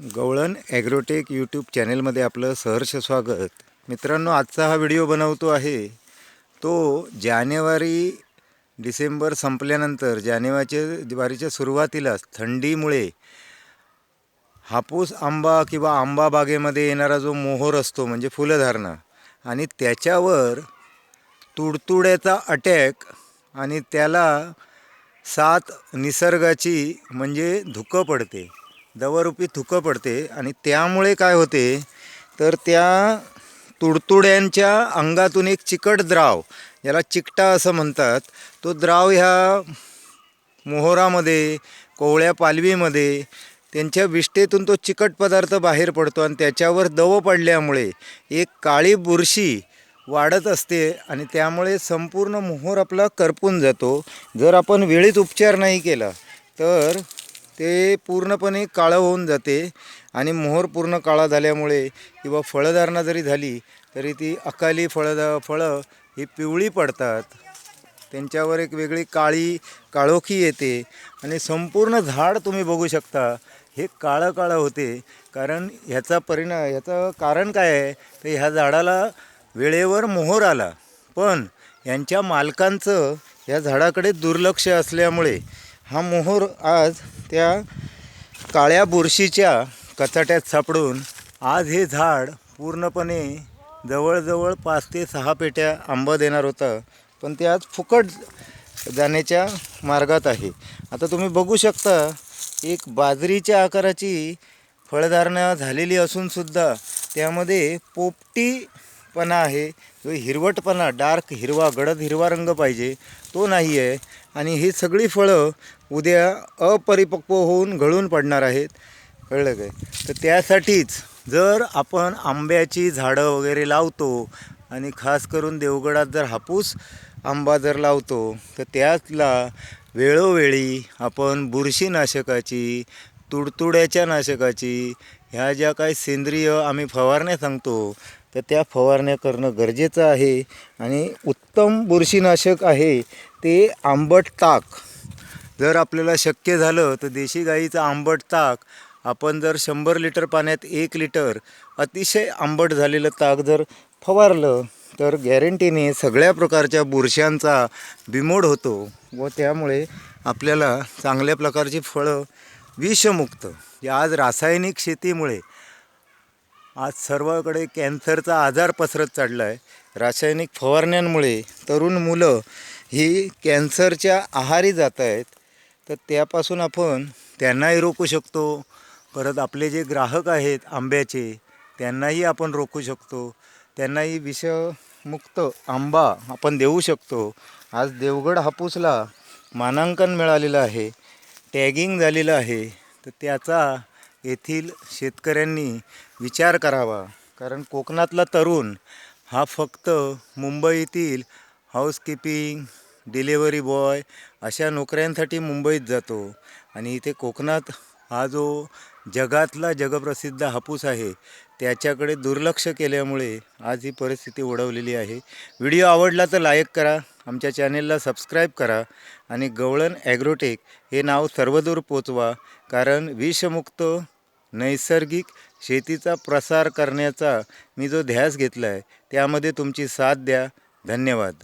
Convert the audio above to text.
गवळण agrotech YouTube चॅनेलमध्ये आपलं सहर्ष स्वागत. मित्रांनो आजचा हा व्हिडिओ बनवतो आहे तो जानेवारी डिसेंबर संपल्यानंतर जानेवारीच्या वारीच्या सुरुवातीलाच थंडीमुळे हापूस आंबा किंवा आंबा बागेमध्ये येणारा जो मोहोर असतो म्हणजे फुलधारणा आणि त्याच्यावर तुडतुड्याचा अटॅक आणि त्याला सात निसर्गाची म्हणजे धुकं पडते. दवरूपी थुकं पडते आणि त्यामुळे काय होते तर त्या तुडतुड्यांच्या अंगातून एक चिकट द्राव याला चिकटा असं म्हणतात तो द्राव ह्या मोहरामध्ये कोवळ्या पालवीमध्ये त्यांच्या विष्टेतून तो चिकट पदार्थ बाहेर पडतो आणि त्याच्यावर दव पडल्यामुळे एक काळी बुरशी वाढत असते आणि त्यामुळे संपूर्ण मोहोर आपला करपून जातो. जर आपण वेळीच उपचार नाही केला तर ते पूर्णपणे काळं होऊन जाते आणि मोहोर पूर्ण काळा झाल्यामुळे किंवा फळधारणा जरी झाली तरी ती अकाली फळं फळं ही पिवळी पडतात. त्यांच्यावर एक वेगळी काळी काळोखी येते आणि संपूर्ण झाड तुम्ही बघू शकता हे काळं काळं होते. कारण ह्याचा परिणाम ह्याचं कारण काय आहे? तर ह्या झाडाला वेळेवर मोहर आला. पण यांच्या मालकांचं या झाडाकडे दुर्लक्ष असल्यामुळे हा मोहर आज त्या काळ्या बुरशीच्या कचाट्यात सापडून आज हे झाड पूर्णपणे जवळजवळ पाच ते सहा पेट्या आंबा देणार होता. पण ते आज फुकट जाण्याच्या मार्गात आहे. आता तुम्ही बघू शकता एक बाजरीच्या आकाराची फळधारणा झालेली असूनसुद्धा त्यामध्ये पोपटी पणा आहे. जो हिरवटपणा डार्क हिरवा गडद हिरवा रंग पाहिजे तो नाही आहे. आणि ही सगळी फळं उद्या अपरिपक्व होऊन गळून पडणार आहेत. कळलं काय? तर त्यासाठीच जर आपण आंब्याची झाडं वगैरे लावतो आणि खास करून देवगडात जर हापूस आंबा जर लावतो तर त्यातला वेळोवेळी आपण बुरशीनाशकाची तुडतुड्याच्या नाशकाची ह्या ज्या काही सेंद्रिय आम्ही फवारण्या सांगतो तर त्या फवारण्या करणं गरजेचं आहे. आणि उत्तम बुरशीनाशक आहे ते आंबट ताक. जर आपल्याला शक्य झालं तर देशी गाईचं आंबट ताक आपण जर शंभर लिटर पाण्यात एक लिटर अतिशय आंबट झालेलं ताक जर फवारलं तर गॅरंटीने सगळ्या प्रकारच्या बुरशांचा बिमोड होतो व त्यामुळे आपल्याला चांगल्या प्रकारची फळं विषमुक्त. आज रासायनिक शेतीमुळे आज सर्वकडे कॅन्सरचा आजार पसरत चालला आहे रासायनिक फवारण्यांमुळे तरुण मुलं ही कॅन्सरच्या आहारी जात आहेत तर त्यापासून आपण त्यांनाही रोखू शकतो. परत आपले जे ग्राहक आहेत आंब्याचे त्यांनाही आपण रोखू शकतो. त्यांनाही विषमुक्त आंबा आपण देऊ शकतो. आज देवगड हापूसला मानांकन मिळालेलं आहे. टॅगिंग झालेलं आहे. तर त्याचा येथील शेतकऱ्यांनी विचार करावा. कारण कोकणातला तरुण हा फक्त मुंबईतील हाऊसकीपिंग डिलेवरी बॉय अशा नोकऱ्यांसाठी मुंबईत जातो. आणि इथे कोकणात हा जो जगातला जगप्रसिद्ध हापूस आहे त्याच्याकडे दुर्लक्ष केल्यामुळे आज ही परिस्थिती ओढवलेली आहे. व्हिडिओ आवडला तर लाईक करा आमच्या चॅनेलला सबस्क्राईब करा आणि गवळण ॲग्रोटेक हे नाव सर्वदूर पोचवा. कारण विषमुक्त नैसर्गिक शेतीचा प्रसार करण्याचा मी जो ध्यास घेतला आहे त्यामध्ये तुमची साथ द्या. धन्यवाद.